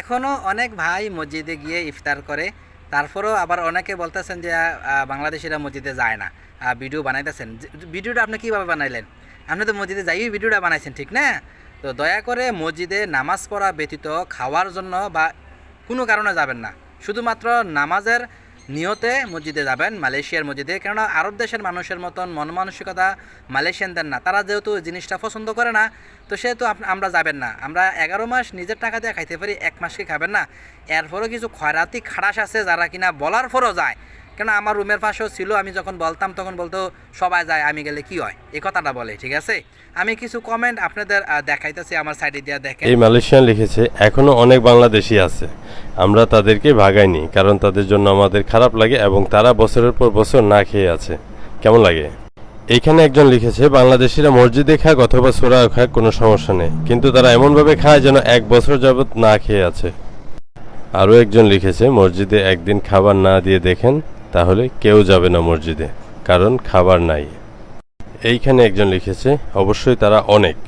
এখনও অনেক ভাই মসজিদে গিয়ে ইফতার করে। তারপরেও আবার অনেকে বলতেছেন যে বাংলাদেশিরা মসজিদে যায় না। ভিডিও বানাইতেছেন। ভিডিওটা আপনি কীভাবে বানাইলেন? আপনি তো মসজিদে যাই ভিডিওটা বানাইছেন, ঠিক না? তো দয়া করে মসজিদে নামাজ পড়া ব্যতীত খাওয়ার জন্য বা কোনো কারণে যাবেন না। শুধুমাত্র নামাজের নিয়তে মসজিদে যাবেন, মালয়েশিয়ার মসজিদে। কেননা আরব দেশের মানুষের মতন মন মানসিকতা মালয়েশিয়ানদের না। তারা যেহেতু জিনিসটা পছন্দ করে না, তো সেহেতু আমরা যাবেন না। আমরা এগারো মাস নিজের টাকা দিয়ে খাইতে পারি, এক মাসকে খাবেন না? এরপরও কিছু খয়রাতি খাড়াস আছে যারা কিনা বলার পরও যায়। কেন আমার রুমের পাশেও ছিল, আমি যখন বলতাম তখন বলতো, সবাই যায়, আমি গেলে কি হয়? এই কথাটা বলে, ঠিক আছে? আমি কিছু কমেন্ট আপনাদের দেখাইতেছি আমার সাইডে দিয়ে দেখেন। এই মালয়েশিয়ান লিখেছে, এখনও অনেক বাংলাদেশি আছে। আমরা তাদেরকে ভাগাইনি, কারণ তাদের জন্য আমাদের খারাপ লাগে এবং তারা বছরের পর বছর না খেয়ে আছে। কেমন লাগে? এইখানে একজন লিখেছে, বাংলাদেশিরা মসজিদে খাক অথবা সোরা খাক, কোনো সমস্যা নেই। কিন্তু তারা এমনভাবে খায় যেন এক বছর যাবৎ না খেয়ে আছে। আরও একজন লিখেছে, মসজিদে একদিন খাবার না দিয়ে দেখেন তাহলে কেউ যাবে না মসজিদে, কারণ খাবার নাই। এইখানে একজন লিখেছে, অবশ্যই তারা অনেক।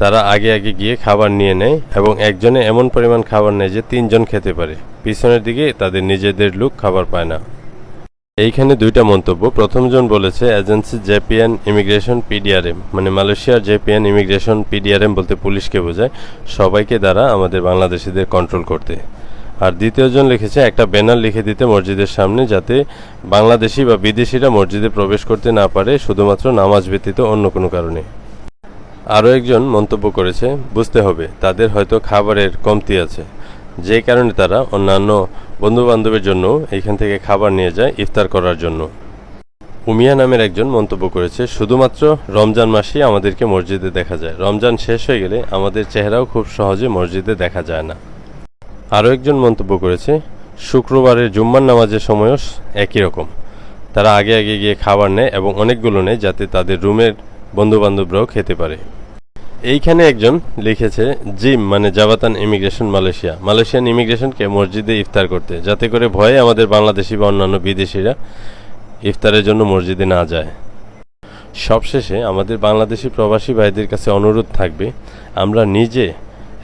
তারা আগে আগে গিয়ে খাবার নিয়ে নেয় এবং একজনে এমন পরিমাণ খাবার নেয় যে তিনজন খেতে পারে। পিছনের দিকে তাদের নিজেদের লোক খাবার পায় না। এইখানে দুইটা মন্তব্য। প্রথমজন বলেছে, এজেন্সি জেপিএন ইমিগ্রেশন পিডিআরএম মানে মালয়েশিয়ার জেপিএন ইমিগ্রেশন পিডিআরএম বলতে পুলিশকে বোঝায়, সবাইকে দ্বারা আমাদের বাংলাদেশিদের কন্ট্রোল করতে। আর দ্বিতীয়জন লিখেছে, একটা ব্যানার লিখে দিতে মসজিদের সামনে যাতে বাংলাদেশি বা বিদেশিরা মসজিদে প্রবেশ করতে না পারে, শুধুমাত্র নামাজ ব্যতীত অন্য কোনো কারণে। আরও একজন মন্তব্য করেছে, বুঝতে হবে, তাদের হয়তো খাবারের কমতি আছে। যে কারণে তারা অন্যান্য বন্ধু বান্ধবের জন্য এখান থেকে খাবার নিয়ে যায় ইফতার করার জন্য। উমিয়া নামের একজন মন্তব্য করেছে, শুধুমাত্র রমজান মাসেই আমাদেরকে মসজিদে দেখা যায়। রমজান শেষ হয়ে গেলে আমাদের চেহারাও খুব সহজে মসজিদে দেখা যায় না। আরও একজন মন্তব্য করেছে, শুক্রবারের জুম্মার নামাজের সময়ও একই রকম। তারা আগে আগে গিয়ে খাবার নেয় এবং অনেকগুলো নেয় যাতে তাদের রুমের বন্ধুবান্ধবরাও খেতে পারে। এইখানে একজন লিখেছে, জিম মানে জাবাতান ইমিগ্রেশন মালয়েশিয়া। মালয়েশিয়ান ইমিগ্রেশনকে মসজিদে ইফতার করতে। যাতে করে ভয়ে আমাদের বাংলাদেশি বা অন্যান্য বিদেশিরা ইফতারের জন্য মসজিদে না যায়। সবশেষে আমাদের বাংলাদেশি প্রবাসী ভাইদের কাছে অনুরোধ থাকবে, আমরা নিজে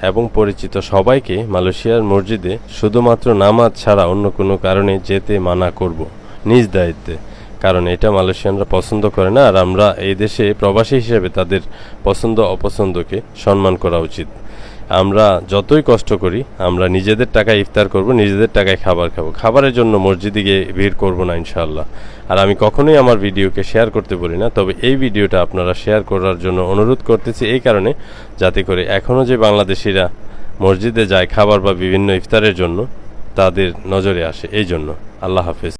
এবং পরিচিত সবাইকে মালয়েশিয়ার মসজিদে শুধুমাত্র নামাজ ছাড়া অন্য কোনো কারণে যেতে মানা করব নিজ দায়িত্বে। কারণ এটা মালয়েশিয়ানরা পছন্দ করে না, আর আমরা এই দেশে প্রবাসী হিসেবে তাদের পছন্দ অপছন্দকে সম্মান করা উচিত। আমরা যতই কষ্ট করি, আমরা নিজেদের টাকায় ইফতার করব, নিজেদের টাকায় খাবার খাব। খাবারের জন্য মসজিদে গিয়ে ভিড় করব না ইনশাল্লাহ আর আমি কখনোই আমার ভিডিওকে শেয়ার করতে বলি না, তবে এই ভিডিওটা আপনারা শেয়ার করার জন্য অনুরোধ করতেছি এই কারণে, যাতে করে এখনও যে বাংলাদেশিরা মসজিদে যায় খাবার বা বিভিন্ন ইফতারের জন্য, তাদের নজরে আসে। এই জন্য আল্লাহ হাফেজ।